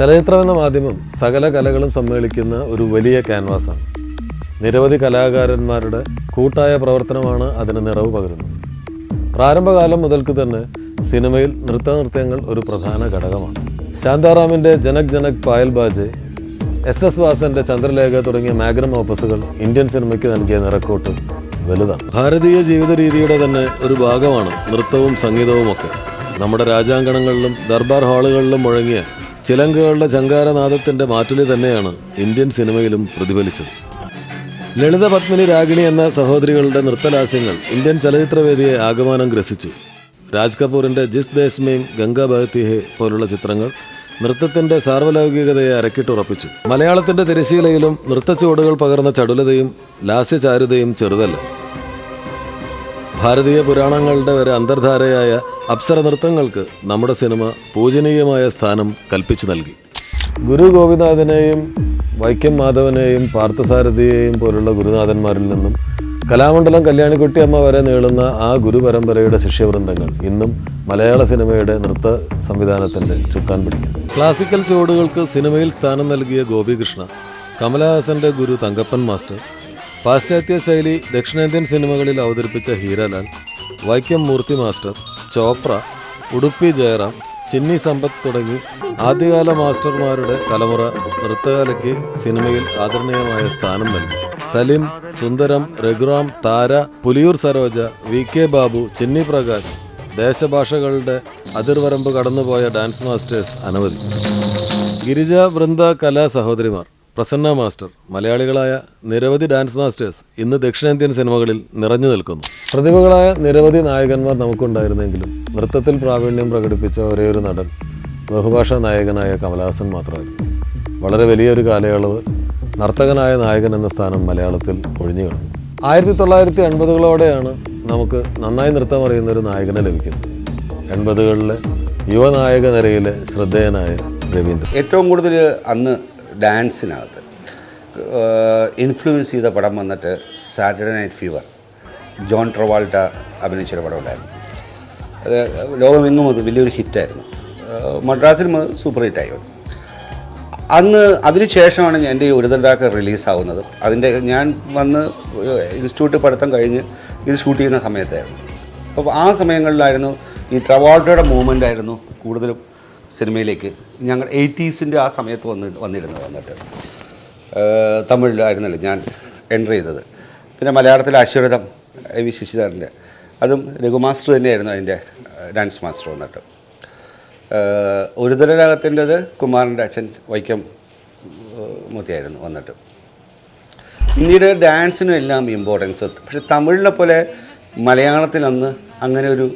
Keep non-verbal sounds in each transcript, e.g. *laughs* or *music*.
ചലച്ചിത്രം എന്ന മാധ്യമം സകല കലകളും സമ്മേളിക്കുന്ന ഒരു വലിയ ക്യാൻവാസാണ്. നിരവധി കലാകാരന്മാരുടെ കൂട്ടായ പ്രവർത്തനമാണ് അതിന് നിറവ് പകരുന്നത്. പ്രാരംഭകാലം മുതൽക്ക് തന്നെ സിനിമയിൽ നൃത്തനൃത്യങ്ങൾ ഒരു പ്രധാന ഘടകമാണ്. ശാന്താറാമിന്റെ ജനക് ജനക് പായൽ ബാജെ എസ് എസ് വാസന്റെ ചന്ദ്രലേഖ തുടങ്ങിയ മാഗ്നം ഓപ്പസുകൾ ഇന്ത്യൻ സിനിമയ്ക്ക് നൽകിയ നിറക്കോട്ട് വലുതാണ്. ഭാരതീയ ജീവിത രീതിയുടെ തന്നെ ഒരു ഭാഗമാണ് നൃത്തവും സംഗീതവും ഒക്കെ നമ്മുടെ രാജാങ്കണങ്ങളിലും ദർബാർ ഹാളുകളിലും മുഴങ്ങിയ ചിലങ്കകളുടെ ചങ്കാരനാഥത്തിന്റെ മാറ്റുലി തന്നെയാണ് ഇന്ത്യൻ സിനിമയിലും പ്രതിഫലിച്ചത്. ലളിത പത്മിനി രാഗിണി എന്ന സഹോദരികളുടെ നൃത്തലാസ്യങ്ങൾ ഇന്ത്യൻ ചലച്ചിത്രവേദിയെ ആഗമാനം ഗ്രസിച്ചു. രാജ് കപൂറിന്റെ ജിസ് ദേശ്മയും ഗംഗാ ബഹത്തിഹെ പോലുള്ള ചിത്രങ്ങൾ നൃത്തത്തിന്റെ സാർവലൗകികതയെ അരക്കിട്ടുറപ്പിച്ചു. മലയാളത്തിന്റെ തിരശീലയിലും നൃത്തച്ചുവടുകൾ പകർന്ന ചടുലതയും ലാസ്യചാരുതയും ചെറുതല്ല. ഭാരതീയ പുരാണങ്ങളുടെ വരെ അന്തർധാരയായ അപ്സര നൃത്തങ്ങൾക്ക് നമ്മുടെ സിനിമ പൂജനീയമായ സ്ഥാനം കൽപ്പിച്ചു നൽകി. ഗുരു ഗോപിനാഥനെയും വൈക്കം മാധവനെയും പാർത്ഥസാരഥിയെയും പോലുള്ള ഗുരുനാഥന്മാരിൽ നിന്നും കലാമണ്ഡലം കല്യാണിക്കുട്ടിയമ്മ വരെ നീളുന്ന ആ ഗുരുപരമ്പരയുടെ ശിഷ്യവൃന്ദങ്ങൾ ഇന്നും മലയാള സിനിമയുടെ നൃത്ത സംവിധാനത്തിന്റെ ചുക്കാൻ പിടിക്കുന്നു. ക്ലാസിക്കൽ ചുവടുകൾക്ക് സിനിമയിൽ സ്ഥാനം നൽകിയ ഗോപികൃഷ്ണ കമലഹാസന്റെ ഗുരു തങ്കപ്പൻ മാസ്റ്റർ പാശ്ചാത്യ ശൈലി ദക്ഷിണേന്ത്യൻ സിനിമകളിൽ അവതരിപ്പിച്ച ഹീരാലാൽ വൈക്കം മൂർത്തി മാസ്റ്റർ ചോപ്ര ഉടുപ്പി ജയറാം ചിന്നി സമ്പത്ത് തുടങ്ങി ആദ്യകാല മാസ്റ്റർമാരുടെ തലമുറ നൃത്തകലയ്ക്ക് സിനിമയിൽ ആദരണീയമായ സ്ഥാനം നൽകി. സലിം സുന്ദരം രഘുറാം താര പുലിയൂർ സരോജ വി കെ ബാബു ചിന്നി പ്രകാശ് ദേശഭാഷകളുടെ അതിർവരമ്പ് കടന്നുപോയ ഡാൻസ് മാസ്റ്റേഴ്സ് അനവധി. ഗിരിജ വൃന്ദ കലാ സഹോദരിമാർ പ്രസന്ന മാസ്റ്റർ മലയാളികളായ നിരവധി ഡാൻസ് മാസ്റ്റേഴ്സ് ഇന്ന് ദക്ഷിണേന്ത്യൻ സിനിമകളിൽ നിറഞ്ഞു നിൽക്കുന്നു. പ്രതിഭകളായ നിരവധി നായകന്മാർ നമുക്കുണ്ടായിരുന്നെങ്കിലും നൃത്തത്തിൽ പ്രാവീണ്യം പ്രകടിപ്പിച്ച ഒരേയൊരു നടൻ ബഹുഭാഷാ നായകനായ കമലഹാസൻ മാത്രമായിരുന്നു. വളരെ വലിയൊരു കാലയളവ് നർത്തകനായ നായകൻ എന്ന സ്ഥാനം മലയാളത്തിൽ ഒഴിഞ്ഞു കിടന്നു. ആയിരത്തി തൊള്ളായിരത്തി എൺപതുകളോടെയാണ് നമുക്ക് നന്നായി നൃത്തം അറിയുന്ന ഒരു നായകനെ ലഭിക്കുന്നത്. എൺപതുകളിലെ യുവനായക നിരയിലെ ശ്രദ്ധേയനായ രവീന്ദ്രൻ. ഏറ്റവും കൂടുതൽ അന്ന് ഡാൻസിനകത്ത്. ഇൻഫ്ലുവൻസ് ചെയ്ത പടം വന്നിട്ട് Saturday night fever. John Travolta അഭിനയിച്ചൊരു പടം ഉണ്ടായിരുന്നു അത് ലോകമെങ്ങും അത് വലിയൊരു ഹിറ്റായിരുന്നു. മദ്രാസിൽ അത് സൂപ്പർ ഹിറ്റായി വന്നു. അന്ന് അതിന് ശേഷമാണ് എന്റെ ഈ ഒരുതണ്ടാക്ക് റിലീസാവുന്നത്. അതിന്റെ ഞാൻ വന്ന് ഇൻസ്റ്റിറ്റ്യൂട്ട് പഠിത്തം കഴിഞ്ഞ് ഇത് ഷൂട്ട് ചെയ്യുന്ന സമയത്തായിരുന്നു. അപ്പോൾ ആ സമയങ്ങളിലായിരുന്നു ഈ ട്രവാൾട്ടയുടെ മൂവ്മെന്റ് ആയിരുന്നു കൂടുതലും സിനിമയിലേക്ക് ഞങ്ങൾ എയ്റ്റീസിന്റെ ആ സമയത്ത് വന്ന് വന്നിരുന്നത് വന്നിട്ട് തമിഴിലായിരുന്നല്ലോ ഞാൻ എന്റർ ചെയ്തത്. പിന്നെ മലയാളത്തിലെ അശ്വരഥം എ വി ശശിധരന്റെ. അതും രഘുമാസ്റ്റർ തന്നെയായിരുന്നു അതിന്റെ ഡാൻസ് മാസ്റ്റർ വന്നിട്ട്. ഒരുതരരാഗത്തിന്റെത് കുമാറിന്റെ അച്ഛൻ വൈക്കം മൂത്തിയായിരുന്നു വന്നിട്ട്. പിന്നീട് ഡാൻസിനും എല്ലാം ഇമ്പോർട്ടൻസ് പക്ഷെ തമിഴിനെ പോലെ മലയാളത്തിൽ അന്ന് അങ്ങനെ ഒരു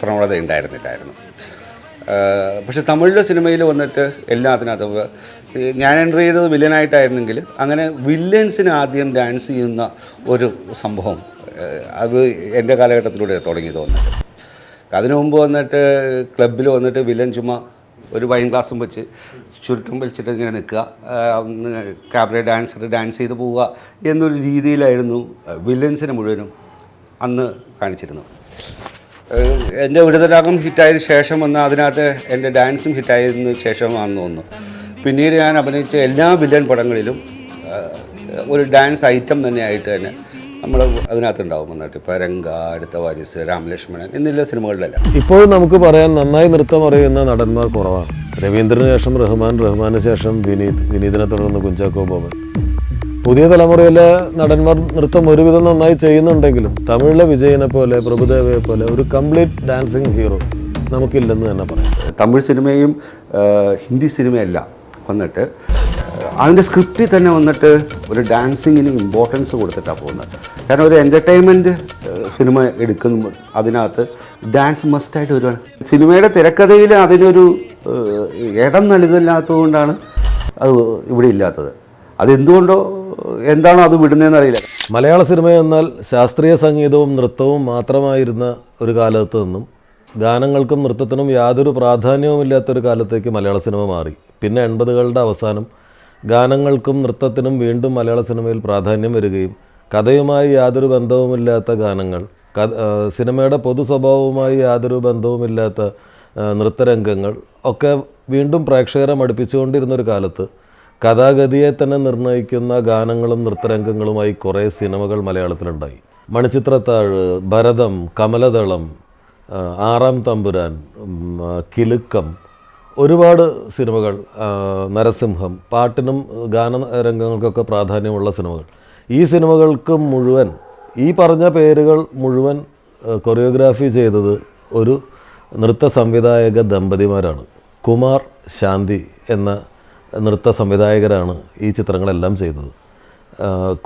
പ്രവണത ഉണ്ടായിരുന്നില്ലായിരുന്നു. പക്ഷെ തമിഴിലെ സിനിമയിൽ വന്നിട്ട് എല്ലാത്തിനകത്തും ഞാൻ എന്റർ ചെയ്തത് വില്ലനായിട്ടായിരുന്നെങ്കിൽ അങ്ങനെ വില്ലൻസിന് ആദ്യം ഡാൻസ് ചെയ്യുന്ന ഒരു സംഭവം അത് എന്റെ കാലഘട്ടത്തിലൂടെ തുടങ്ങി തോന്നുന്നത് അതിനു മുമ്പ് വന്നിട്ട് ക്ലബിൽ വന്നിട്ട് വില്ലൻ ചുമ്മാ ഒരു വൈൻ ഗ്ലാസും വെച്ച് ചുരുട്ടും വലിച്ചിട്ട് ഇങ്ങനെ നിൽക്കുക ക്യാബറേ ഡാൻസർ ഡാൻസ് ചെയ്ത് പോവുക എന്നൊരു രീതിയിലായിരുന്നു വില്ലൻസിനെ മുഴുവനും അന്ന് കാണിച്ചിരുന്നത്. എന്റെ വിടുതലാകം ഹിറ്റായതിനു ശേഷം വന്ന അതിനകത്ത് എന്റെ ഡാൻസും ഹിറ്റായതിന് ശേഷമാണെന്ന് തോന്നുന്നു. പിന്നീട് ഞാൻ അഭിനയിച്ച എല്ലാ വില്ലൻ പടങ്ങളിലും ഒരു ഡാൻസ് ഐറ്റം തന്നെയായിട്ട് തന്നെ നമ്മൾ അതിനകത്തുണ്ടാവും. എന്നിട്ട് രംഗ അടുത്ത വാരിസ് രാമലക്ഷ്മണൻ എന്നുള്ള സിനിമകളിലെല്ലാം. ഇപ്പോഴും നമുക്ക് പറയാൻ നന്നായി നൃത്തം അറിയുന്ന നടന്മാർ കുറവാണ്. രവീന്ദ്രന് ശേഷം റഹ്മാൻ റഹ്മാന് ശേഷം വിനീത് വിനീതിനെ തുടർന്ന് കുഞ്ചാക്കോ ബോബൻ. പുതിയ തലമുറയിലെ നടന്മാർ നൃത്തം ഒരുവിധം നന്നായി ചെയ്യുന്നുണ്ടെങ്കിലും തമിഴിലെ വിജയനെ പോലെ പ്രഭുദേവയെ പോലെ ഒരു കംപ്ലീറ്റ് ഡാൻസിങ് ഹീറോ നമുക്കില്ലെന്ന് തന്നെ പറയാം. തമിഴ് സിനിമയും ഹിന്ദി സിനിമയല്ല വന്നിട്ട് അതിന്റെ സ്ക്രിപ്റ്റിൽ തന്നെ വന്നിട്ട് ഒരു ഡാൻസിങ്ങിന് ഇമ്പോർട്ടൻസ് കൊടുത്തിട്ടാണ് പോകുന്നത്. കാരണം ഒരു എന്റർടൈൻമെന്റ് സിനിമ എടുക്കുന്ന അതിനകത്ത് ഡാൻസ് മസ്റ്റായിട്ട് വരുവാണ്. സിനിമയുടെ തിരക്കഥയിൽ അതിനൊരു ഇടം നൽകില്ലാത്തതുകൊണ്ടാണ് അത് ഇവിടെ ഇല്ലാത്തത്. അതെന്തുകൊണ്ടോ എന്താണോ അത് വിടുന്നതെന്ന് അറിയില്ല. മലയാള സിനിമ എന്നാൽ ശാസ്ത്രീയ സംഗീതവും നൃത്തവും മാത്രമായിരുന്ന ഒരു കാലത്ത് നിന്നും ഗാനങ്ങൾക്കും നൃത്തത്തിനും യാതൊരു പ്രാധാന്യവുമില്ലാത്തൊരു കാലത്തേക്ക് മലയാള സിനിമ മാറി. പിന്നെ എൺപതുകളുടെ അവസാനം ഗാനങ്ങൾക്കും നൃത്തത്തിനും വീണ്ടും മലയാള സിനിമയിൽ പ്രാധാന്യം വരികയും കഥയുമായി യാതൊരു ബന്ധവുമില്ലാത്ത ഗാനങ്ങൾ സിനിമയുടെ പൊതു സ്വഭാവവുമായി യാതൊരു ബന്ധവുമില്ലാത്ത നൃത്തരംഗങ്ങൾ ഒക്കെ വീണ്ടും പ്രേക്ഷകരെ മടുപ്പിച്ചുകൊണ്ടിരുന്നൊരു കാലത്ത് കഥാഗതിയെ തന്നെ നിർണയിക്കുന്ന ഗാനങ്ങളും നൃത്തരംഗങ്ങളുമായി കുറേ സിനിമകൾ മലയാളത്തിലുണ്ടായി. മണിച്ചിത്രത്താഴ് ഭരതം കമലതളം ആറാം തമ്പുരാൻ കിലുക്കം ഒരുപാട് സിനിമകൾ നരസിംഹം പാട്ടിനും ഗാനരംഗങ്ങൾക്കൊക്കെ പ്രാധാന്യമുള്ള സിനിമകൾ. ഈ സിനിമകൾക്ക് മുഴുവൻ ഈ പറഞ്ഞ പേരുകൾ മുഴുവൻ കൊറിയോഗ്രാഫി ചെയ്തത് ഒരു നൃത്ത സംവിധായക ദമ്പതിമാരാണ്. കുമാർ ശാന്തി എന്ന നൃത്ത സംവിധായകരാണ് ഈ ചിത്രങ്ങളെല്ലാം ചെയ്തത്.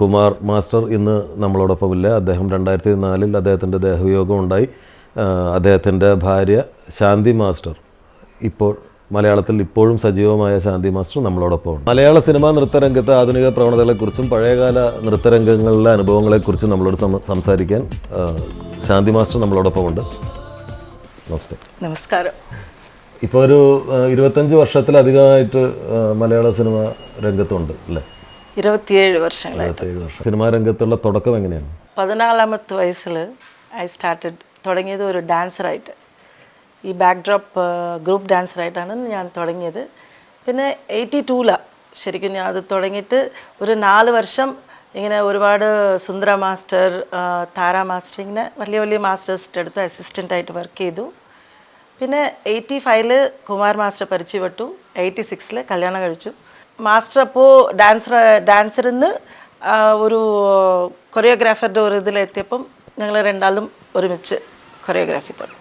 കുമാർ മാസ്റ്റർ ഇന്ന് നമ്മളോടൊപ്പം നമ്മളോടൊപ്പമില്ല. അദ്ദേഹം രണ്ടായിരത്തി നാലിൽ അദ്ദേഹത്തിന്റെ ദേഹവിയോഗം ഉണ്ടായി. അദ്ദേഹത്തിന്റെ ഭാര്യ ശാന്തി മാസ്റ്റർ ഇപ്പോൾ മലയാളത്തിൽ ഇപ്പോഴും സജീവമായ ശാന്തി മാസ്റ്റർ നമ്മളോടൊപ്പമാണ് മലയാള സിനിമാ നൃത്തരംഗത്തെ ആധുനിക പ്രവണതകളെക്കുറിച്ചും പഴയകാല നൃത്തരംഗങ്ങളിലെ അനുഭവങ്ങളെക്കുറിച്ചും നമ്മളോട് സംസാരിക്കാൻ ശാന്തി മാസ്റ്റർ നമ്മളോടൊപ്പമുണ്ട്. നമസ്തേ. നമസ്കാരം. ഇപ്പോൾ ഒരു ഇരുപത്തഞ്ച് വർഷത്തിലധികമായിട്ട് മലയാള സിനിമ രംഗത്തുണ്ട് അല്ലേ? ഇരുപത്തിയേഴ് വർഷം. സിനിമാ രംഗത്തുള്ള തുടക്കം എങ്ങനെയാണ്? പതിനാലാമത്തെ വയസ്സിൽ ഐ സ്റ്റാർട്ടഡ് തുടങ്ങിയത് ഒരു ഡാൻസറായിട്ട്. ഈ ബാക്ക് ഡ്രോപ്പ് ഗ്രൂപ്പ് ഡാൻസറായിട്ടാണ് ഞാൻ തുടങ്ങിയത്. പിന്നെ എയ്റ്റി ടൂലാണ് ശരിക്കും ഞാൻ അത് തുടങ്ങിയിട്ട് ഒരു നാല് വർഷം ഇങ്ങനെ ഒരുപാട് സുന്ദര മാസ്റ്റർ താര മാസ്റ്റർ ഇങ്ങനെ വലിയ വലിയ മാസ്റ്റേഴ്സിന്റെ അടുത്ത് അസിസ്റ്റന്റായിട്ട് വർക്ക് ചെയ്തു. പിന്നെ എയ്റ്റി ഫൈവിൽ കുമാർ മാസ്റ്റർ പരിചയപ്പെട്ടു എയ്റ്റി സിക്സിൽ കല്യാണം കഴിച്ചു. മാസ്റ്റർ അപ്പോൾ ഡാൻസർ ഡാൻസറിൽ നിന്ന് ഒരു കൊറിയോഗ്രാഫറുടെ ഒരു ഇതിലെത്തിയപ്പം ഞങ്ങൾ രണ്ടാളും ഒരുമിച്ച് കൊറിയോഗ്രാഫി തുടങ്ങി.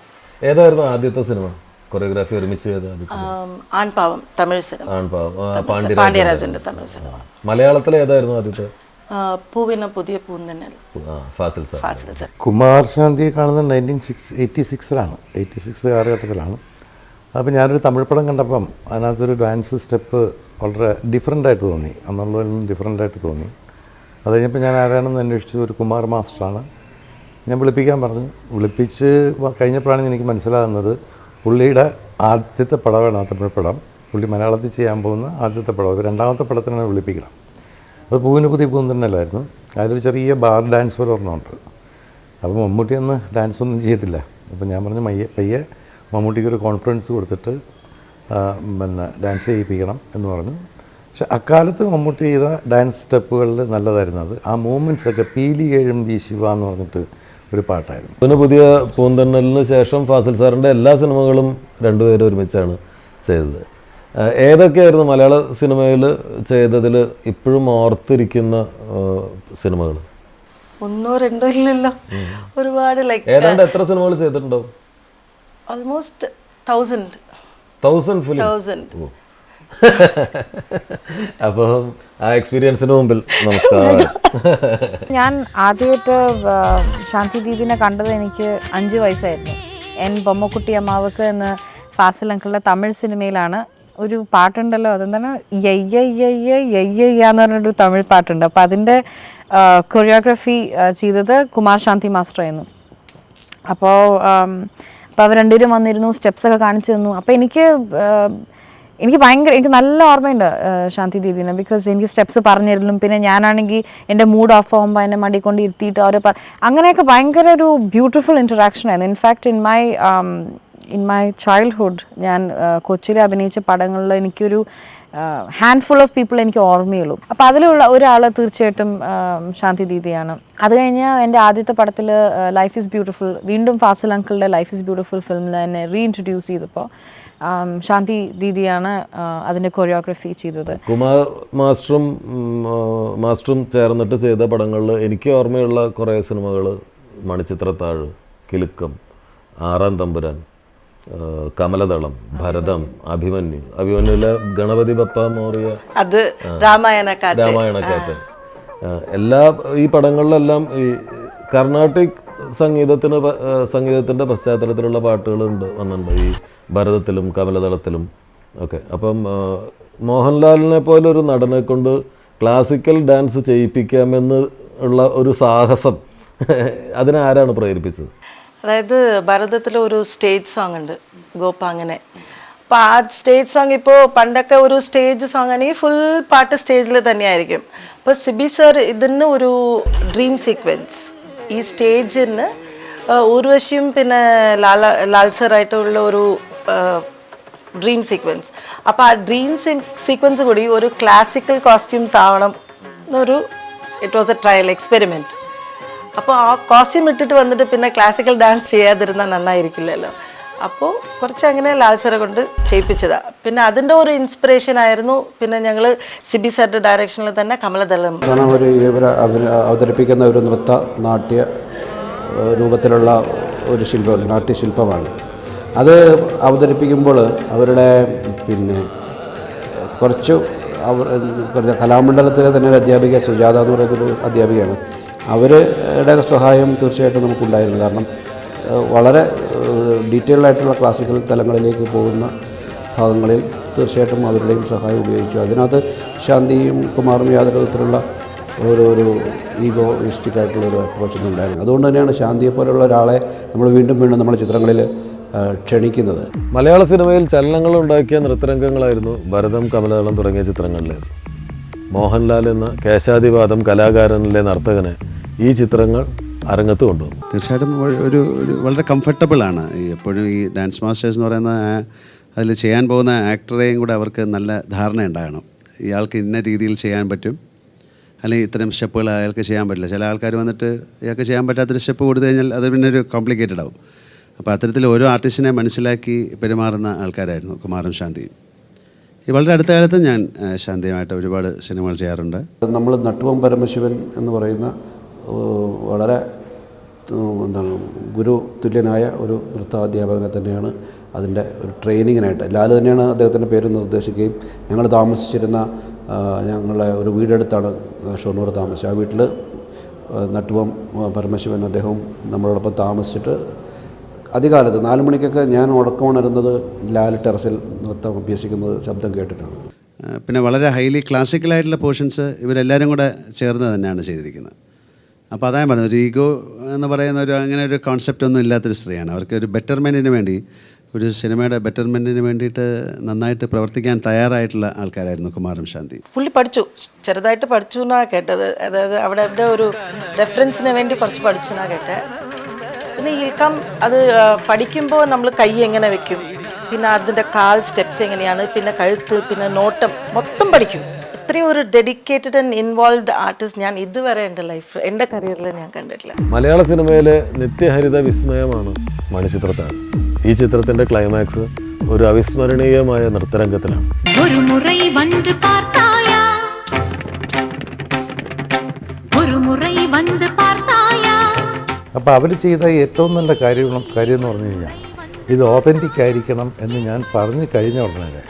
ഏതായിരുന്നു ആദ്യത്തെ സിനിമ? കൊറിയോഗ്രാഫി ഒരുമിച്ച് ആൺപാവം തമിഴ് സിനിമ. ആൺപാവം. പാണ്ഡ്യരാജന്റെ തമിഴ് സിനിമ. മലയാളത്തിലെ ഏതായിരുന്നു ആദ്യത്തെ? പൂവിന പുതിയ പൂന്തന്നൽ ആ ഫാസിൽ സാർ ഫാസിൽ സർ. കുമാർ ശാന്തി കാണുന്നത് നയന്റീൻ സിക്സ് എയ്റ്റി സിക്സിലാണ് എയ്റ്റി സിക്സ് കാലഘട്ടത്തിലാണ് അപ്പോൾ ഞാനൊരു തമിഴ് പടം കണ്ടപ്പം അതിനകത്തൊരു ഡാൻസ് സ്റ്റെപ്പ് വളരെ ഡിഫറെന്റ് ആയിട്ട് തോന്നി. അന്നുള്ളതിൽ നിന്ന് ഡിഫറെന്റ് ആയിട്ട് തോന്നി. അത് കഴിഞ്ഞപ്പോൾ ഞാൻ ആരാണെന്ന് അന്വേഷിച്ചു ഒരു കുമാർ മാസ്റ്ററാണ്. ഞാൻ വിളിപ്പിക്കാൻ പറഞ്ഞു. വിളിപ്പിച്ച് കഴിഞ്ഞപ്പോഴാണ് എനിക്ക് മനസ്സിലാകുന്നത് പുള്ളിയുടെ ആദ്യത്തെ പടമാണ് ആ തമിഴ് പടം. പുള്ളി മലയാളത്തിൽ ചെയ്യാൻ പോകുന്ന ആദ്യത്തെ പടം. രണ്ടാമത്തെ പടത്തിനാണ് വിളിപ്പിക്കണം. അത് പൂവിന് പുതിയ പൂന്തന്നല്ലായിരുന്നു അതിലൊരു ചെറിയ ബാർ ഡാൻസ് പോലെ ഒരെണ്ണമുണ്ട് അപ്പോൾ മമ്മൂട്ടി അന്ന് ഡാൻസ് ഒന്നും ചെയ്യത്തില്ല അപ്പോൾ ഞാൻ പറഞ്ഞു മയ്യ പയ്യെ മമ്മൂട്ടിക്ക് ഒരു കോൺഫിഡൻസ് കൊടുത്തിട്ട് പിന്നെ ഡാൻസ് ചെയ്യിപ്പിക്കണം എന്ന് പറഞ്ഞു. പക്ഷെ അക്കാലത്ത് മമ്മൂട്ടി ചെയ്ത ഡാൻസ് സ്റ്റെപ്പുകളിൽ നല്ലതായിരുന്നു അത്. ആ മൂവ്മെന്റ്സൊക്കെ പീലി വി ശിവ എന്ന് പറഞ്ഞിട്ട് ഒരു പാട്ടായിരുന്നു. പിന്നെ പുതിയ പൂന്തണ്ണലിന് ശേഷം ഫാസിൽ സാറിന്റെ എല്ലാ സിനിമകളും രണ്ടുപേരും ഒരുമിച്ചാണ് ചെയ്തത്. ഏതൊക്കെയായിരുന്നു മലയാള സിനിമയിൽ ചെയ്തതിൽ ഇപ്പോഴും ഓർത്തിരിക്കുന്ന സിനിമകൾ? ഒന്നോ രണ്ടോ ഇല്ലല്ലോ. ഒരുപാട് ലൈക്ക് ഏതാണ്ട് എത്ര സിനിമകൾ ചെയ്തിട്ടുണ്ടാവും? Almost thousand thousand film thousand അപ്പം ആ എക്സ്പീരിയൻസിന് മുമ്പിൽ നമസ്കാരം. *laughs* ഞാൻ ആദ്യമായിട്ട് ശാന്തി ദീപിനെ കണ്ടത് എനിക്ക് അഞ്ച് വയസ്സായിരുന്നു. എൻ. ബൊമ്മക്കുട്ടി അമ്മാവക്ക് എന്ന ഫാസിൽ അങ്കിളിലെ തമിഴ് സിനിമയിലാണ് ഒരു പാട്ടുണ്ടല്ലോ അതെന്താണ്? എന്ന് പറഞ്ഞൊരു തമിഴ് പാട്ടുണ്ട്. അപ്പോൾ അതിന്റെ കൊറിയോഗ്രഫി ചെയ്തത് കുമാർ ശാന്തി മാസ്റ്റർ ആയിരുന്നു. അപ്പോൾ അപ്പോൾ അവർ രണ്ടുപേരും വന്നിരുന്നു സ്റ്റെപ്സൊക്കെ കാണിച്ചു തന്നു. അപ്പോൾ എനിക്ക് എനിക്ക് ഭയങ്കര എനിക്ക് നല്ല ഓർമ്മയുണ്ട് ശാന്തി ദീദിനെ ബിക്കോസ് എനിക്ക് സ്റ്റെപ്സ് പറഞ്ഞിരുന്നു. പിന്നെ ഞാനാണെങ്കിൽ എന്റെ മൂഡ് ഓഫ് ആകുമ്പോൾ എന്നെ മടി കൊണ്ട് ഇരുത്തിയിട്ട് അവർ അങ്ങനെയൊക്കെ ഭയങ്കര ഒരു ബ്യൂട്ടിഫുൾ ഇന്ററാക്ഷൻ ആയിരുന്നു. In fact in my in my childhood ഞാൻ കൊച്ചിയിൽ അഭിനയിച്ച പടങ്ങളിൽ എനിക്കൊരു ഹാൻഡ്ഫുൾ ഓഫ് പീപ്പിൾ എനിക്ക് ഓർമ്മയുള്ളൂ. അപ്പോൾ അതിലുള്ള ഒരാൾ തീർച്ചയായിട്ടും ശാന്തി ദീദിയാണ്. അത് കഴിഞ്ഞ് എന്റെ ആദ്യത്തെ പടത്തിൽ ലൈഫ് ഈസ് ബ്യൂട്ടിഫുൾ വീണ്ടും ഫാസിൽ അങ്കിളുടെ ലൈഫ് ഈസ് ബ്യൂട്ടിഫുൾ ഫിലിമിൽ എന്നെ റീഇൻട്രൊഡ്യൂസ് ചെയ്തപ്പോൾ ശാന്തി ദീദിയാണ് അതിന്റെ കൊറിയോഗ്രഫി ചെയ്തത്. കുമാർ മാസ്റ്ററും മാസ്റ്ററും ചേർന്നിട്ട് ചെയ്ത പടങ്ങളിൽ എനിക്ക് ഓർമ്മയുള്ള കുറേ സിനിമകൾ മണിച്ചിത്രത്താഴ് കിലുക്കം ആറാം തമ്പുരാൻ കമലദളം ഭരതം അഭിമന്യു. അഭിമന്യുവിലെ ഗണപതി ബപ്പ മോറിയ. അത് രാമായണക്കാറ്റ്. രാമായണക്കാറ്റ്. എല്ലാ ഈ പടങ്ങളിലെല്ലാം ഈ കർണാട്ടിക് സംഗീതത്തിന് സംഗീതത്തിന്റെ സംഗീതത്തിന്റെ പശ്ചാത്തലത്തിലുള്ള പാട്ടുകളുണ്ട് വന്നിട്ടുണ്ട്. ഈ ഭരതത്തിലും കമലദളത്തിലും ഒക്കെ. അപ്പം മോഹൻലാലിനെ പോലെ ഒരു നടനെ കൊണ്ട് ക്ലാസിക്കൽ ഡാൻസ് ചെയ്യിപ്പിക്കാമെന്ന് ഉള്ള ഒരു സാഹസം അതിനാരാണ് പ്രേരിപ്പിച്ചത്? അതായത് ഭരതത്തിൽ ഒരു സ്റ്റേജ് സോങ് ഉണ്ട് ഗോപാങ്ങനെ. അപ്പോൾ ആ സ്റ്റേജ് സോങ് ഇപ്പോ പണ്ടൊക്കെ ഒരു സ്റ്റേജ് സോങ് ആണെങ്കിൽ ഫുൾ പാട്ട് സ്റ്റേജിൽ തന്നെയായിരിക്കും. അപ്പോൾ സിബി സർ ഇതിന് ഒരു ഡ്രീം സീക്വൻസ് ഈ സ്റ്റേജിന് ഊർവശിയും പിന്നെ ലാല ലാൽ സറായിട്ടുള്ള ഒരു ഡ്രീം സീക്വൻസ് അപ്പോൾ ആ ഡ്രീം സീക്വൻസ് കൂടി ഒരു ക്ലാസിക്കൽ കോസ്റ്റ്യൂംസ് ആവണം എന്നൊരു it was a trial experiment അപ്പോൾ ആ കോസ്റ്റ്യൂം ഇട്ടിട്ട് വന്നിട്ട് പിന്നെ ക്ലാസിക്കൽ ഡാൻസ് ചെയ്യാതിരുന്നാൽ നന്നായിരിക്കില്ലല്ലോ. അപ്പോൾ കുറച്ച് അങ്ങനെ ലാൽസറ കൊണ്ട് ചെയ്യിപ്പിച്ചതാണ് പിന്നെ അതിന്റെ ഒരു ഇൻസ്പിറേഷൻ ആയിരുന്നു. പിന്നെ ഞങ്ങൾ സിബി സാറിന്റെ ഡയറക്ഷനിൽ തന്നെ കമലദളം ഒരു ഇവർ അവതരിപ്പിക്കുന്ന ഒരു നൃത്ത നാട്യ രൂപത്തിലുള്ള ഒരു ശില്പം നാട്യശില്പമാണ്. അത് അവതരിപ്പിക്കുമ്പോൾ അവരുടെ പിന്നെ കുറച്ച് അവർ കലാമണ്ഡലത്തിലെ തന്നെ ഒരു അധ്യാപിക സുജാത എന്ന് പറയുന്നൊരു അധ്യാപികയാണ്. അവരുടെ സഹായം തീർച്ചയായിട്ടും നമുക്കുണ്ടായിരുന്നു. കാരണം വളരെ ഡീറ്റെയിൽഡ് ആയിട്ടുള്ള ക്ലാസിക്കൽ തലങ്ങളിലേക്ക് പോകുന്ന ഭാഗങ്ങളിൽ തീർച്ചയായിട്ടും അവരുടെയും സഹായം ഉപയോഗിച്ചു. അതിനകത്ത് ശാന്തിയും കുമാറും യാതൊരു വിധത്തിലുള്ള ഒരു ഈഗോ ഈഗോയിസ്റ്റിക് ആയിട്ടുള്ള ഒരു അപ്രോച്ച് ഒന്നും ഉണ്ടായിരുന്നു അതുകൊണ്ട് തന്നെയാണ് ശാന്തിയെ പോലെയുള്ള ഒരാളെ നമ്മൾ വീണ്ടും വീണ്ടും നമ്മുടെ ചിത്രങ്ങളിൽ ക്ഷണിക്കുന്നത്. മലയാള സിനിമയിൽ ചലനങ്ങൾ ഉണ്ടാക്കിയ നൃത്തരംഗങ്ങളായിരുന്നു ഭരതം കമലദളം തുടങ്ങിയ ചിത്രങ്ങളിലേത് മോഹൻലാൽ എന്ന കേശാതിവാദം കലാകാരനിലെ നർത്തകനെ ഈ ചിത്രങ്ങൾ അരങ്ങത്ത് കൊണ്ടുവന്നു. തീർച്ചയായിട്ടും ഒരു- ഒരു വളരെ കംഫർട്ടബിൾ ആണ്. എപ്പോഴും ഈ ഡാൻസ് മാസ്റ്റേഴ്സ് എന്ന് പറയുന്ന അതിൽ ചെയ്യാൻ പോകുന്ന ആക്ടറേയും കൂടെ അവർക്ക് നല്ല ധാരണ ഉണ്ടാകണം. ഇയാൾക്ക് ഇന്ന രീതിയിൽ ചെയ്യാൻ പറ്റും. അല്ലെങ്കിൽ ഇത്തരം സ്റ്റെപ്പുകൾ അയാൾക്ക് ചെയ്യാൻ പറ്റില്ല. ചില ആൾക്കാർ വന്നിട്ട് ഇയാൾക്ക് ചെയ്യാൻ പറ്റാത്തൊരു സ്റ്റെപ്പ് കൊടുത്തു കഴിഞ്ഞാൽ അത് പിന്നെ ഒരു കോംപ്ലിക്കേറ്റഡ് ആവും. അപ്പോൾ അത്തരത്തിൽ ഓരോ ആർട്ടിസ്റ്റിനെ മനസ്സിലാക്കി പെരുമാറുന്ന ആൾക്കാരായിരുന്നു കുമാരൻ ശാന്തിയും വളരെ അടുത്ത കാലത്തും ഞാൻ ശാന്തിയുമായിട്ട് ഒരുപാട് സിനിമകൾ ചെയ്യാറുണ്ട്. നമ്മൾ നട്ടുവം പരമശിവൻ എന്ന് പറയുന്ന വളരെ എന്താണ് ഗുരു തുല്യനായ ഒരു നൃത്താധ്യാപകനെ തന്നെയാണ് അതിന്റെ ഒരു ട്രെയിനിങ്ങിനായിട്ട്. ലാൽ തന്നെയാണ് അദ്ദേഹത്തിന്റെ പേര് നിർദ്ദേശിക്കുകയും ഞങ്ങൾ താമസിച്ചിരുന്ന ഞങ്ങളുടെ ഒരു വീടെടുത്താണ് ഷൊർണൂർ താമസിച്ചത്. ആ വീട്ടിൽ നട്ടുവം പരമശിവൻ അദ്ദേഹവും നമ്മളോടൊപ്പം താമസിച്ചിട്ട് അധികാലത്ത് നാല് മണിക്കൊക്കെ ഞാൻ ഉറക്കമുണരുന്നത് ലാൽ ടെറസിൽ നൃത്തം അഭ്യസിക്കുന്നത് ശബ്ദം കേട്ടിട്ടാണ്. പിന്നെ വളരെ ഹൈലി ക്ലാസിക്കലായിട്ടുള്ള പോർഷൻസ് ഇവരെല്ലാവരും കൂടെ ചേർന്ന് തന്നെയാണ് ചെയ്തിരിക്കുന്നത്. അപ്പോൾ അതാ പറഞ്ഞത് ഒരു ഈഗോ എന്ന് പറയുന്ന ഒരു അങ്ങനെ ഒരു കോൺസെപ്റ്റ് ഒന്നും ഇല്ലാത്തൊരു സ്ത്രീയാണ്. അവർക്ക് ഒരു ബെറ്റർമെന്റിന് വേണ്ടി ഒരു സിനിമയുടെ ബെറ്റർമെന്റിന് വേണ്ടിയിട്ട് നന്നായിട്ട് പ്രവർത്തിക്കാൻ തയ്യാറായിട്ടുള്ള ആൾക്കാരായിരുന്നു കുമാരം ശാന്തി. പുള്ളി പഠിച്ചു. ചെറുതായിട്ട് പഠിച്ചു എന്നാണ് കേട്ടത്. അതായത് അവിടെ അവിടെ ഒരു റെഫറൻസിന് വേണ്ടി കുറച്ച് പഠിച്ചു എന്നാണ് കേട്ടത് പിന്നെ ഇൽക്കം അത് പഠിക്കുമ്പോൾ നമ്മൾ കൈ എങ്ങനെ വെക്കും? പിന്നെ അതിന്റെ കാൽ സ്റ്റെപ്സ് എങ്ങനെയാണ്? പിന്നെ കഴുത്ത് പിന്നെ നോട്ടം മൊത്തം പഠിക്കും. ഇത്രയും ഒരു ഡെഡിക്കേറ്റഡ് ആൻഡ് ഇൻവോൾവ് ആർട്ടിസ്റ്റ് ഞാൻ ഇതുവരെ എന്റെ ലൈഫ് എന്റെ കരിയറിൽ ഞാൻ കണ്ടിട്ടില്ല. മലയാള സിനിമയിലെ നിത്യഹരിത വിസ്മയമാണ് മണിചിത്രത്താണ് ഈ ചിത്രത്തിന്റെ ക്ലൈമാക്സ് ഒരു അവിസ്മരണീയമായ നൃത്തരംഗത്തിലാണ്. ഒരു മുറൈ വന്ന് പാർത്തായ ഒരു മുറൈ വന്ന് അപ്പോൾ അവർ ചെയ്ത ഏറ്റവും നല്ല കാര്യം കാര്യം എന്ന് പറഞ്ഞു കഴിഞ്ഞാൽ ഇത് ഓതന്റിക് ആയിരിക്കണം എന്ന് ഞാൻ പറഞ്ഞു കഴിഞ്ഞ ഉടനെ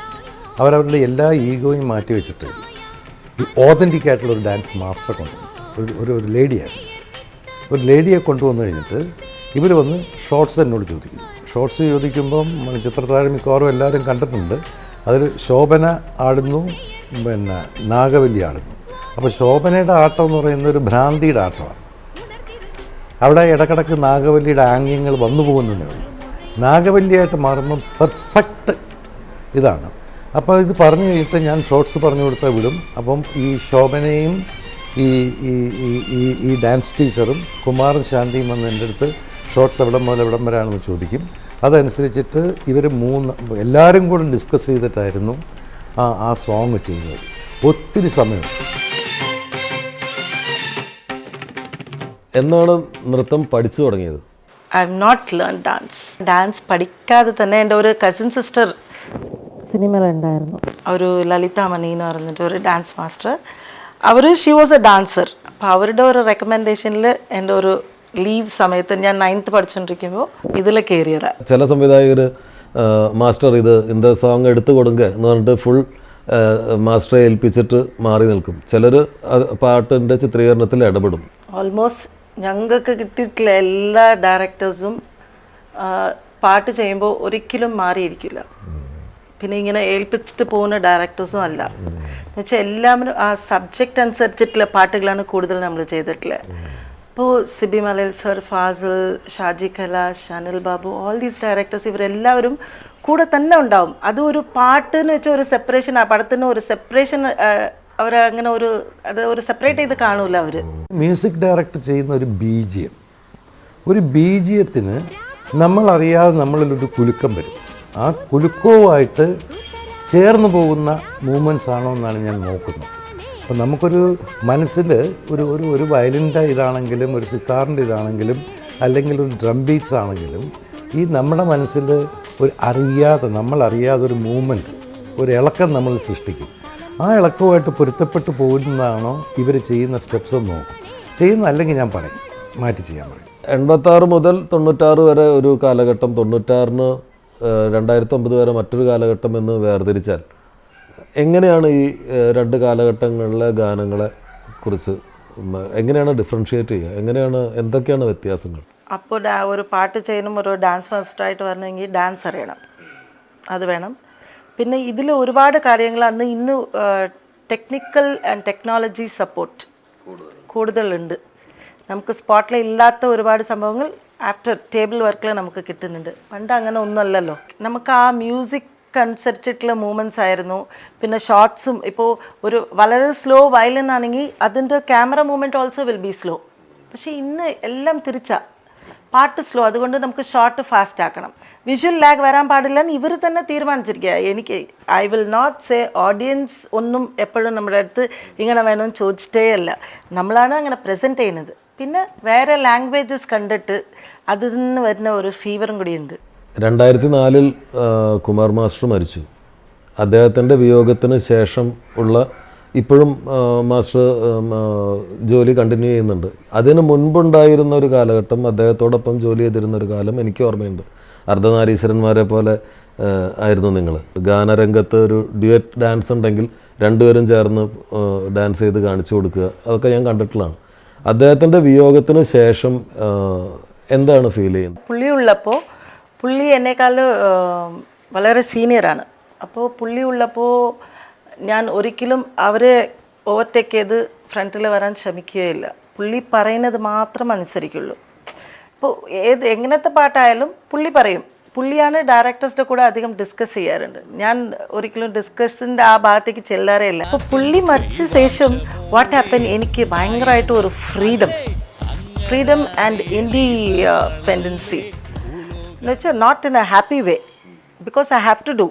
അവരവരുടെ എല്ലാ ഈഗോയും മാറ്റി വെച്ചിട്ട് ഈ ഓതന്റിക് ആയിട്ടുള്ള ഒരു ഡാൻസ് മാസ്റ്ററെ കൊണ്ടുവന്നു ഒരു ഒരു ഒരു ലേഡിയായിരുന്നു ഒരു ലേഡിയെ കൊണ്ടുവന്നു കഴിഞ്ഞിട്ട് ഇവർ വന്ന് ഷോർട്സ് എന്നോട് ചോദിക്കും. ഷോർട്സ് ചോദിക്കുമ്പം ചിത്രത്താഴ് മിക്കവാറും എല്ലാവരും കണ്ടിട്ടുണ്ട്. അതിൽ ശോഭന ആടുന്നു പിന്നെ നാഗവല്ലി ആടുന്നു. അപ്പോൾ ശോഭനയുടെ ആട്ടം എന്ന് പറയുന്നത് ഒരു ഭ്രാന്തിയുടെ ആട്ടമാണ്. അവിടെ ഇടക്കിടക്ക് നാഗവല്ലിയുടെ ആംഗ്യങ്ങൾ വന്നു പോകുന്നതേ ഉള്ളൂ. നാഗവല്ലിയായിട്ട് മാറുമ്പം പെർഫെക്റ്റ് ഇതാണ്. അപ്പോൾ ഇത് പറഞ്ഞു കഴിഞ്ഞിട്ട് ഞാൻ ഷോർട്സ് പറഞ്ഞു കൊടുത്താൽ വിടും. അപ്പം ഈ ശോഭനയും ഈ ഈ ഈ ഡാൻസ് ടീച്ചറും കുമാറും ശാന്തിയും വന്ന് എന്റെ അടുത്ത് ഷോർട്സ് എവിടെ മുതൽ എവിടം വരെയാണെന്ന് ചോദിക്കും. അതനുസരിച്ചിട്ട് ഇവർ മൂന്ന് എല്ലാവരും കൂടെ ഡിസ്കസ് ചെയ്തിട്ടായിരുന്നു ആ ആ സോങ് ചെയ്യുന്നത്. ഒത്തിരി സമയമെടുത്തു. എന്നാണ് നൃത്തം പഠിച്ചു തുടങ്ങിയത്? I'm not learn dance dance പഠിക്കാതെ തന്നെ എന്റെ ഒരു കസിൻ സിസ്റ്റർ സിനിമയിലുണ്ടായിരുന്നു ഒരു ലളിത മണി എന്ന് പറഞ്ഞിട്ട് ഒരു ഡാൻസ് മാസ്റ്റർ അവർ ഷീ വാസ് എ ഡാൻസർ അപ്പോൾ അവരുടെ ഒരു റെക്കമെൻഡേഷനിൽ എന്റെ ഒരു ലീവ് സമയത്ത് ഞാൻ നയൻത്ത് പഠിച്ചുകൊണ്ടിരിക്കുമ്പോൾ ഇതിൽ കയറിയത് ചില സംവിധായകർ മാസ്റ്റർ ഇത് ഇന്ത സോങ് എടുത്തു കൊടുക്കുക എന്ന് പറഞ്ഞിട്ട് ഫുൾ മാസ്റ്ററെ ഏൽപ്പിച്ചിട്ട് മാറി നിൽക്കും. ചിലർ പാട്ടിന്റെ ചിത്രീകരണത്തിൽ ഇടപെടും. ഓൾമോസ്റ്റ് ഞങ്ങൾക്ക് കിട്ടിയിട്ടുള്ള എല്ലാ ഡയറക്ടേഴ്സും പാട്ട് ചെയ്യുമ്പോൾ ഒരിക്കലും മാറിയിരിക്കില്ല. പിന്നെ ഇങ്ങനെ ഏൽപ്പിച്ചിട്ട് പോകുന്ന ഡയറക്ടേഴ്സും അല്ല. എന്നുവെച്ചാൽ എല്ലാവരും ആ സബ്ജക്റ്റ് അനുസരിച്ചിട്ടുള്ള പാട്ടുകളാണ് കൂടുതൽ നമ്മൾ ചെയ്തിട്ടുള്ളത് ഇപ്പോൾ Sibi Malayil sir Fazil Shaji Kailas Anil Babu all these directors ഇവരെല്ലാവരും കൂടെ തന്നെ ഉണ്ടാവും. അത് ഒരു പാട്ട് എന്ന് വെച്ചാൽ ഒരു സെപ്പറേഷൻ ആ പടത്തിന് ഒരു സെപ്പറേഷൻ അവർ അങ്ങനെ ഒരു അത് ഒരു സെപ്പറേറ്റ് ചെയ്ത് കാണൂല അവർ മ്യൂസിക് ഡയറക്ടർ ചെയ്യുന്ന ഒരു ബീജിയം. ഒരു ബീജിയത്തിന് നമ്മളറിയാതെ നമ്മളിലൊരു കുലുക്കം വരും. ആ കുലുക്കവുമായിട്ട് ചേർന്ന് പോകുന്ന മൂമെന്റ്സ് ആണോ എന്നാണ് ഞാൻ നോക്കുന്നത്. അപ്പം നമുക്കൊരു മനസ്സിൽ ഒരു ഒരു ഒരു വയലിന്റെ ഇതാണെങ്കിലും ഒരു സിത്താറിന്റെ ഇതാണെങ്കിലും അല്ലെങ്കിൽ ഒരു ഡ്രം ബീറ്റ്സ് ആണെങ്കിലും ഈ നമ്മുടെ മനസ്സിൽ ഒരു അറിയാതെ നമ്മളറിയാതെ ഒരു മൂവ്മെന്റ് ഒരു ഇളക്കം നമ്മൾ സൃഷ്ടിക്കും. ആ ഇളക്കവുമായിട്ട് പൊരുത്തപ്പെട്ട് പോകുന്നതാണോ ഇവർ ചെയ്യുന്ന സ്റ്റെപ്സ് എന്ന് നോക്കും. ചെയ്യുന്ന അല്ലെങ്കിൽ ഞാൻ പറയും. മാറ്റി ചെയ്യാൻ പറയും. എൺപത്താറ് മുതൽ തൊണ്ണൂറ്റാറ് വരെ ഒരു കാലഘട്ടം തൊണ്ണൂറ്റാറിന് രണ്ടായിരത്തി ഒമ്പത് വരെ മറ്റൊരു കാലഘട്ടം എന്ന് വേർതിരിച്ചാൽ എങ്ങനെയാണ് ഈ രണ്ട് കാലഘട്ടങ്ങളിലെ ഗാനങ്ങളെ കുറിച്ച് എങ്ങനെയാണ് ഡിഫറൻഷിയേറ്റ് ചെയ്യുക? എങ്ങനെയാണ് എന്തൊക്കെയാണ് വ്യത്യാസങ്ങൾ? അപ്പോൾ ഒരു പാട്ട് ചെയ്യണം ഒരു ഡാൻസ് മാസ്റ്ററായിട്ട് വരണമെങ്കിൽ ഡാൻസ് അറിയണം. അത് വേണം. പിന്നെ ഇതിൽ ഒരുപാട് കാര്യങ്ങൾ അന്ന് ഇന്ന് ടെക്നിക്കൽ ആൻഡ് ടെക്നോളജി സപ്പോർട്ട് കൂടുതലുണ്ട്. നമുക്ക് സ്പോട്ടിൽ ഇല്ലാത്ത ഒരുപാട് സംഭവങ്ങൾ ആഫ്റ്റർ ടേബിൾ വർക്കിൽ നമുക്ക് കിട്ടുന്നുണ്ട്. പണ്ട് അങ്ങനെ ഒന്നുമല്ലല്ലോ. നമുക്ക് ആ മ്യൂസിക് അനുസരിച്ചിട്ടുള്ള മൂമെന്റ്സ് ആയിരുന്നു. പിന്നെ ഷോർട്സും ഇപ്പോൾ ഒരു വളരെ സ്ലോ വയലിൻ ആണെങ്കിൽ അതിന്റെ camera movement also will be slow പക്ഷേ ഇന്ന് എല്ലാം തിരിച്ചാ. പാട്ട് സ്ലോ അതുകൊണ്ട് നമുക്ക് ഷോർട്ട് ഫാസ്റ്റ് ആക്കണം. വിഷ്വൽ ലാഗ് വരാൻ പാടില്ലെന്ന് ഇവർ തന്നെ തീരുമാനിച്ചിരിക്കുക എനിക്ക് I will not say audience ഒന്നും എപ്പോഴും നമ്മുടെ അടുത്ത് ഇങ്ങനെ വേണമെന്ന് ചോദിച്ചിട്ടേ അല്ല. നമ്മളാണ് അങ്ങനെ പ്രസന്റ് ചെയ്യുന്നത്. പിന്നെ വേറെ ലാംഗ്വേജസ് കണ്ടിട്ട് അതിൽ നിന്ന് വരുന്ന ഒരു ഫീവറും കൂടിയുണ്ട് രണ്ടായിരത്തി നാലിൽ കുമാർ മാസ്റ്റർ മരിച്ചു. അദ്ദേഹത്തിന്റെ വിയോഗത്തിന് ശേഷം ഉള്ള ഇപ്പോഴും മാസ്റ്റർ ജോലി കണ്ടിന്യൂ ചെയ്യുന്നുണ്ട്. അതിന് മുൻപുണ്ടായിരുന്ന ഒരു കാലഘട്ടം അദ്ദേഹത്തോടൊപ്പം ജോലി ചെയ്തിരുന്ന ഒരു കാലം എനിക്ക് ഓർമ്മയുണ്ട്. അർദ്ധനാരീശ്വരന്മാരെ പോലെ ആയിരുന്നു നിങ്ങൾ ഗാനരംഗത്ത് ഒരു ഡ്യുവറ്റ് ഡാൻസ് ഉണ്ടെങ്കിൽ രണ്ടുപേരും ചേർന്ന് ഡാൻസ് ചെയ്ത് കാണിച്ചു കൊടുക്കുക. അതൊക്കെ ഞാൻ കണ്ടിട്ടുള്ളതാണ്. അദ്ദേഹത്തിന്റെ വിയോഗത്തിന് ശേഷം എന്താണ് ഫീൽ ചെയ്യുന്നത്? പുള്ളി ഉള്ളപ്പോൾ പുള്ളി എന്നേക്കാൾ വളരെ സീനിയറാണ് അപ്പോൾ പുള്ളി ഉള്ളപ്പോൾ ഞാൻ ഒരിക്കലും അവരെ ഓവർടേക്ക് ചെയ്ത് ഫ്രണ്ടിൽ വരാൻ ശ്രമിക്കുകയില്ല. പുള്ളി പറയുന്നത് മാത്രം അനുസരിക്കുള്ളൂ. ഇപ്പോൾ ഏത് എങ്ങനത്തെ പാട്ടായാലും പുള്ളി പറയും. പുള്ളിയാണ് ഡയറക്ടേഴ്സിന്റെ കൂടെ അധികം ഡിസ്കസ് ചെയ്യാറുണ്ട്. ഞാൻ ഒരിക്കലും ഡിസ്കഷന്റെ ആ ഭാഗത്തേക്ക് ചെല്ലാറേ ഇല്ല അപ്പോൾ പുള്ളി മരിച്ച ശേഷം വാട്ട് ഹാപ്പൻ എനിക്ക് ഭയങ്കരമായിട്ട് ഒരു ഫ്രീഡം ഫ്രീഡം ആൻഡ് ഇൻഡിപെൻഡൻസി എന്ന് വെച്ചാൽ not in a happy way because I have to do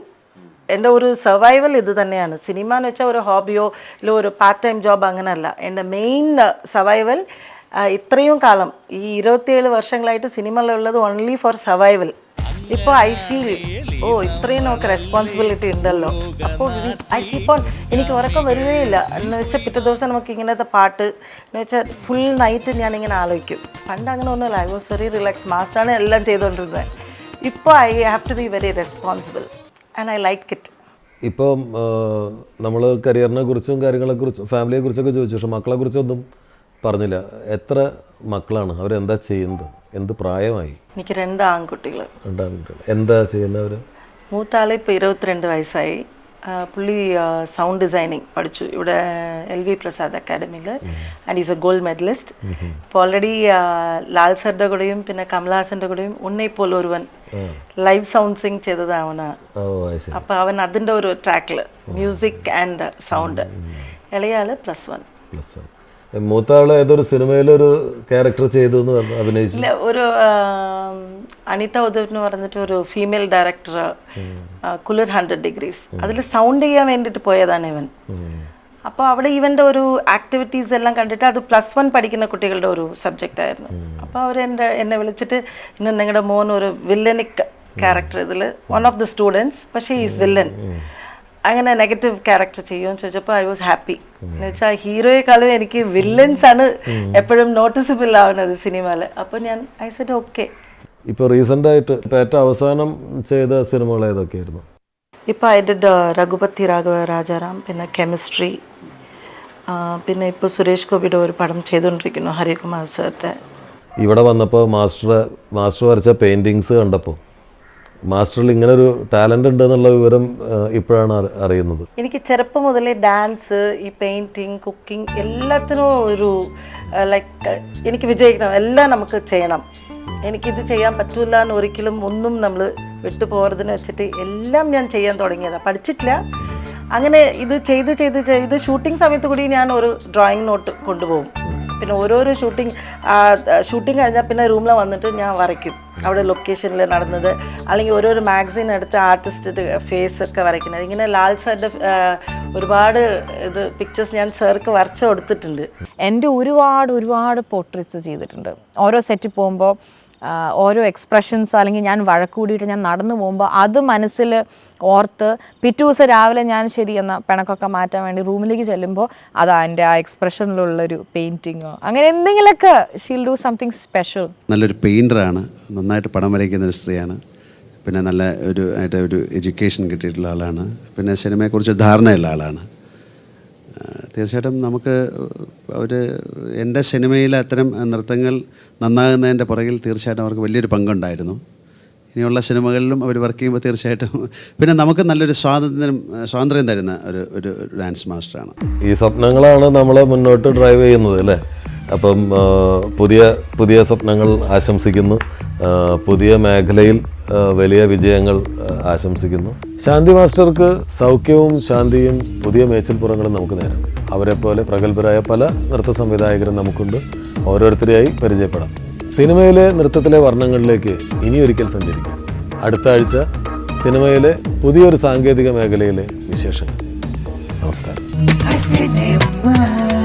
എന്റെ ഒരു സർവൈവൽ ഇത് തന്നെയാണ്. സിനിമ എന്ന് വെച്ചാൽ ഒരു ഹോബിയോ ഇല്ല ഒരു പാർട്ട് ടൈം ജോബ് അങ്ങനെയല്ല എന്റെ മെയിൻ സർവൈവൽ ഇത്രയും കാലം ഈ ഇരുപത്തിയേഴ് വർഷങ്ങളായിട്ട് സിനിമയിലുള്ളത് ഓൺലി ഫോർ സർവൈവൽ ഇപ്പോൾ ഐ ഫീൽ ഓ ഇത്രയും നമുക്ക് റെസ്പോൺസിബിലിറ്റി ഉണ്ടല്ലോ. അപ്പോൾ ഐ എനിക്ക് ഉറക്കം വരികയില്ല എന്ന് വെച്ചാൽ പിറ്റേ ദിവസം നമുക്ക് ഇങ്ങനത്തെ പാട്ട് എന്ന് വെച്ചാൽ ഫുൾ നൈറ്റ് ഞാൻ ഇങ്ങനെ ആലോചിക്കും. പണ്ട് അങ്ങനെ ഒന്നുമില്ല. ഐ വാസ് വെരി റിലാക്സ് മാസ്റ്റാണ് എല്ലാം ചെയ്തുകൊണ്ടിരുന്നത് ഇപ്പോൾ I have to be very responsible and I like it ഇപ്പം നമ്മൾ കരിയറിനെ കുറിച്ചും കാര്യങ്ങളെ കുറിച്ചും ഫാമിലിയെ കുറിച്ചൊക്കെ ചോദിച്ചു പക്ഷെ മക്കളെ കുറിച്ചൊന്നും പറഞ്ഞില്ല. എത്ര മക്കളാണ്? അവരെന്താ ചെയ്യുന്നത്? എന്ത് പ്രായമായി? എനിക്ക് രണ്ട് ആൺകുട്ടികൾ രണ്ട് ആൺകുട്ടികൾ എന്താ ചെയ്യുന്നവർ മൂത്ത ആളെ ഇപ്പോൾ ഇരുപത്തിരണ്ട് വയസ്സായി. പുള്ളി സൗണ്ട് ഡിസൈനിങ് പഠിച്ചു ഇവിടെ L V Prasad അക്കാഡമിയിൽ and is a gold medalist ഇപ്പോൾ ഓൾറെഡി ലാൽ സാറിന്റെ കൂടെയും പിന്നെ കമലഹാസന്റെ കൂടെയും ഉണ്ണെ പോൽ ഒരുവൻ ലൈവ് സൗണ്ട് സിങ് ചെയ്തതാണ് അവന് ഓ അത് ശരി അപ്പോൾ അവൻ അതിന്റെ ഒരു ട്രാക്കിൽ മ്യൂസിക് ആൻഡ് സൗണ്ട് ഇളയാൾ പ്ലസ് വൺ പ്ലസ് വൺ മൂത്ത ഏതൊരു സിനിമയിലൊരു ക്യാരക്ടർ ചെയ്തു എന്ന് പറഞ്ഞു അഭിനയിച്ചു? ഇല്ല ഒരു അനിത ഉദവ് എന്ന് പറഞ്ഞിട്ട് ഒരു ഫീമെയിൽ ഡയറക്ടർ കുലർ ഹൺഡ്രഡ് ഡിഗ്രീസ് അതിൽ സൗണ്ട് ചെയ്യാൻ വേണ്ടിയിട്ട് പോയതാണ് ഇവൻ. അപ്പോൾ അവിടെ ഇവന്റെ ഒരു ആക്ടിവിറ്റീസ് എല്ലാം കണ്ടിട്ട് അത് പ്ലസ് വൺ പഠിക്കുന്ന കുട്ടികളുടെ ഒരു സബ്ജക്റ്റ് ആയിരുന്നു. അപ്പോൾ അവർ എന്റെ എന്നെ വിളിച്ചിട്ട് ഇന്ന് നിങ്ങളുടെ മോൻ ഒരു വില്ലനിക് ക്യാരക്ടർ ഇതിൽ വൺ ഓഫ് ദി സ്റ്റുഡൻസ് പക്ഷേ ഈസ് വില്ലൻ അങ്ങനെ നെഗറ്റീവ് ക്യാരക്ടർ ചെയ്യുമെന്ന് ചോദിച്ചപ്പോൾ ഐ വാസ് ഹാപ്പി എന്ന് വെച്ചാൽ ഹീറോയെക്കാളും എനിക്ക് വില്ലൻസ് ആണ് എപ്പോഴും നോട്ടീസബിൾ ആവുന്നത് സിനിമയിൽ അപ്പോൾ ഞാൻ ഐ സെഡ് ഓക്കെ ഇപ്പോൾ റീസെന്റായിട്ട് ഇപ്പോൾ ഏറ്റവും അവസാനം ചെയ്ത സിനിമകൾ ഏതൊക്കെയായിരുന്നു? ഇപ്പോൾ ഐ ഡിഡ് രഘുപതി രാഘവ രാജാറാം പിന്നെ കെമിസ്ട്രി പിന്നെ ഇപ്പോൾ സുരേഷ് ഗോപിയുടെ ഒരു പടം ചെയ്തുകൊണ്ടിരിക്കുന്നു ഹരികുമാർ സാറിന്റെ ഇവിടെ വന്നപ്പോൾ മാസ്റ്റർ മാസ്റ്റർ വരച്ച പെയിന്റിങ്സ് കണ്ടപ്പോൾ മാസ്റ്ററിൽ ഇങ്ങനെ ഒരു ടാലന്റ് ഉണ്ട് എന്നുള്ള വിവരം ഇപ്പോഴാണ് അറിയുന്നത്. എനിക്ക് ചെറുപ്പം മുതലേ ഡാൻസ് ഈ പെയിന്റിങ് കുക്കിംഗ് എല്ലാത്തിനും ഒരു ലൈക്ക് എനിക്ക് വിജയിക്കണം. എല്ലാം നമുക്ക് ചെയ്യണം. എനിക്കിത് ചെയ്യാൻ പറ്റില്ല എന്ന് ഒരിക്കലും ഒന്നും നമ്മൾ വിട്ടുപോകരുതെന്ന് വെച്ചിട്ട് എല്ലാം ഞാൻ ചെയ്യാൻ തുടങ്ങിയതാണ് പഠിച്ചിട്ടില്ല. അങ്ങനെ ഇത് ചെയ്ത് ചെയ്ത് ചെയ്ത് ഷൂട്ടിംഗ് സമയത്ത് കൂടി ഞാൻ ഒരു ഡ്രോയിങ് നോട്ട് കൊണ്ടുപോകും. പിന്നെ ഓരോരോ ഷൂട്ടിങ് ഷൂട്ടിങ് കഴിഞ്ഞാൽ പിന്നെ റൂമിൽ വന്നിട്ട് ഞാൻ വരയ്ക്കും. അവിടെ ലൊക്കേഷനിൽ നടന്നത്. അല്ലെങ്കിൽ ഓരോരോ മാഗസിൻ എടുത്ത് ആർട്ടിസ്റ്റ് ഫേസ് ഒക്കെ വരയ്ക്കുന്നത്. ഇങ്ങനെ ലാൽ സാറിന്റെ ഒരുപാട് ഇത് പിക്ചേഴ്സ് ഞാൻ സാർക്ക് വരച്ച് കൊടുത്തിട്ടുണ്ട്. എന്റെ ഒരുപാട് ഒരുപാട് പോർട്രേറ്റ്സ് ചെയ്തിട്ടുണ്ട്. ഓരോ സെറ്റ് പോകുമ്പോൾ ഓരോ എക്സ്പ്രഷൻസോ അല്ലെങ്കിൽ ഞാൻ വഴക്കൂടിയിട്ട് ഞാൻ നടന്നു പോകുമ്പോൾ അത് മനസ്സിൽ ഓർത്ത് പിറ്റേ ദിവസം രാവിലെ ഞാൻ ശരി എന്ന പിണക്കൊക്കെ മാറ്റാൻ വേണ്ടി റൂമിലേക്ക് ചെല്ലുമ്പോൾ അതാ എന്റെ ആ എക്സ്പ്രഷനിലുള്ളൊരു പെയിന്റിങ്ങോ അങ്ങനെ എന്തെങ്കിലുമൊക്കെ ഷീൽ ഡു സംതിങ് സ്പെഷ്യൽ നല്ലൊരു പെയിന്ററാണ് നന്നായിട്ട് പടം വരയ്ക്കുന്ന ഒരു സ്ത്രീയാണ്. പിന്നെ നല്ല ഒരു ആയിട്ട് ഒരു എഡ്യൂക്കേഷൻ കിട്ടിയിട്ടുള്ള ആളാണ്. പിന്നെ സിനിമയെക്കുറിച്ച് ധാരണയുള്ള ആളാണ്. തീർച്ചയായിട്ടും നമുക്ക് ഒരു എന്റെ സിനിമയിൽ അത്തരം നൃത്തങ്ങൾ നന്നാകുന്നതിന്റെ പുറകിൽ തീർച്ചയായിട്ടും അവർക്ക് വലിയൊരു പങ്കുണ്ടായിരുന്നു. ഇനിയുള്ള സിനിമകളിലും അവർ വർക്ക് ചെയ്യുമ്പോൾ തീർച്ചയായിട്ടും *laughs* പിന്നെ നമുക്ക് നല്ലൊരു സ്വാതന്ത്ര്യം സ്വാതന്ത്ര്യം തരുന്ന ഒരു ഒരു ഡാൻസ് മാസ്റ്ററാണ്. ഈ സ്വപ്നങ്ങളാണ് നമ്മളെ മുന്നോട്ട് ഡ്രൈവ് ചെയ്യുന്നത് അല്ലേ? അപ്പം പുതിയ പുതിയ സ്വപ്നങ്ങൾ ആശംസിക്കുന്നു. പുതിയ മേഖലയിൽ വലിയ വിജയങ്ങൾ ആശംസിക്കുന്നു. ശാന്തി മാസ്റ്റർക്ക് സൗഖ്യവും ശാന്തിയും പുതിയ മേച്ചിൽപ്പുറങ്ങളും നമുക്ക് നേരം. അവരെ പോലെ പ്രഗത്ഭരായ പല നൃത്ത സംവിധായകരും നമുക്കുണ്ട്. ഓരോരുത്തരെയായി പരിചയപ്പെടാം. സിനിമയിലെ നൃത്തത്തിലെ വർണങ്ങളിലേക്ക് ഇനിയൊരിക്കൽ സഞ്ചരിക്കാം. അടുത്ത ആഴ്ച സിനിമയിലെ പുതിയൊരു സാങ്കേതിക മേഖലയിലെ വിശേഷങ്ങൾ. നമസ്കാരം. Cinema.